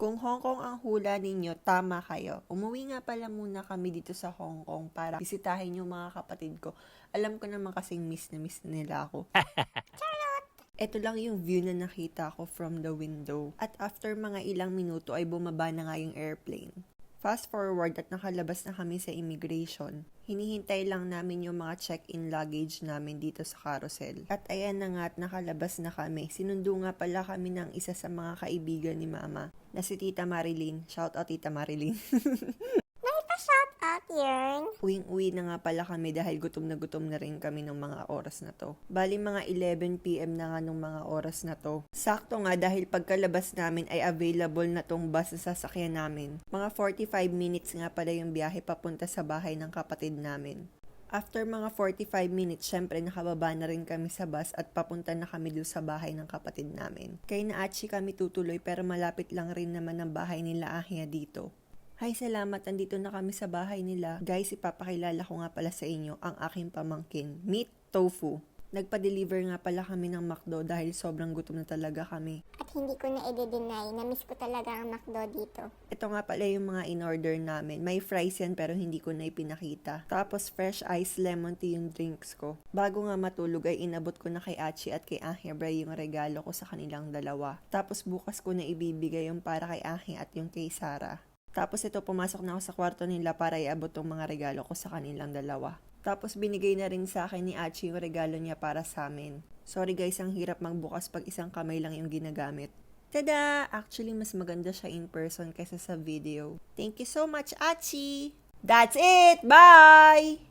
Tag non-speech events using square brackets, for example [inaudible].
Kung Hong Kong ang hula ninyo, tama kayo. Umuwi nga pala muna kami dito sa Hong Kong para bisitahin yung mga kapatid ko. Alam ko naman kasing miss na miss nila ako. [laughs] Ito lang yung view na nakita ko from the window. At after mga ilang minuto ay bumaba na nga yung airplane. Fast forward at nakalabas na kami sa immigration. Hinihintay lang namin yung mga check-in luggage namin dito sa carousel. At ayan na nga at nakalabas na kami. Sinundo nga pala kami ng isa sa mga kaibigan ni Mama na si Tita Marilyn. Shout out Tita Marilyn. [laughs] May pa-shout out yun. Uwing-uwi na nga pala kami dahil gutom na gutom na rin kami ng mga oras na to. Bali mga 11pm na nga nung mga oras na to. Sakto nga dahil pagkalabas namin ay available na tong bus na sasakyan namin. Mga 45 minutes nga pala yung biyahe papunta sa bahay ng kapatid namin. After mga 45 minutes, syempre nakababa na rin kami sa bus at papunta na kami doon sa bahay ng kapatid namin. Kay Naachi kami tutuloy pero malapit lang rin naman ang bahay nila Ahia dito. Hi, salamat. Andito na kami sa bahay nila. Guys, ipapakilala ko nga pala sa inyo ang aking pamangkin, Meat Tofu. Nagpa-deliver nga pala kami ng McDo dahil sobrang gutom na talaga kami. At hindi ko na i-deny. Na-miss ko talaga ang McDo dito. Ito nga pala yung mga in-order namin. May fries yan pero hindi ko na ipinakita. Tapos fresh ice lemon tea yung drinks ko. Bago nga matulog ay inabot ko na kay Achi at kay Ahi Bray yung regalo ko sa kanilang dalawa. Tapos bukas ko na ibibigay yung para kay Ahi at yung kay Sarah. Tapos ito, pumasok na ako sa kwarto nila para iabot tong mga regalo ko sa kanilang dalawa. Tapos binigay na rin sa akin ni Achi yung regalo niya para sa amin. Sorry guys, ang hirap magbukas pag isang kamay lang yung ginagamit. Tada! Actually, mas maganda siya in person kaysa sa video. Thank you so much, Achi! That's it! Bye!